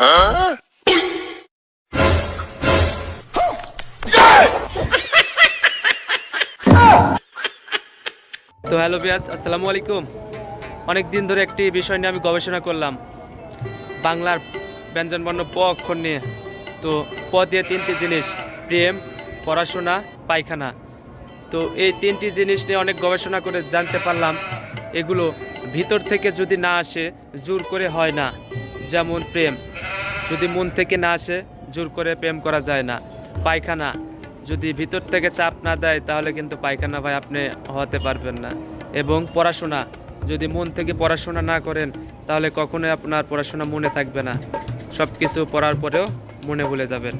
তো হ্যালো বিয়াস আসসালামু আলাইকুম। অনেক দিন ধরে একটি বিষয় নিয়ে আমি গবেষণা করলাম। বাংলার ব্যঞ্জনবর্ণ প অক্ষর নিয়ে। তো প দিয়ে তিনটি জিনিস, প্রেম, পড়াশোনা, পায়খানা। তো এই তিনটি জিনিস নিয়ে অনেক গবেষণা করে জানতে পারলাম, এগুলো ভিতর থেকে যদি না আসে, জোর করে হয় না। যেমন প্রেম। যদি মন থেকে না আসে, জোর করে প্রেম করা যায় না। পায়খানা, যদি ভিতর থেকে চাপ না দেয়, তাহলে কিন্তু পায়খানা ভাই আপনি হতে পারবেন না। এবং পড়াশোনা, যদি মন থেকে পড়াশোনা না করেন, তাহলে কখনোই আপনার পড়াশোনা মনে থাকবে না। সব কিছু পড়ার পরেও মনে ভুলে যাবেন।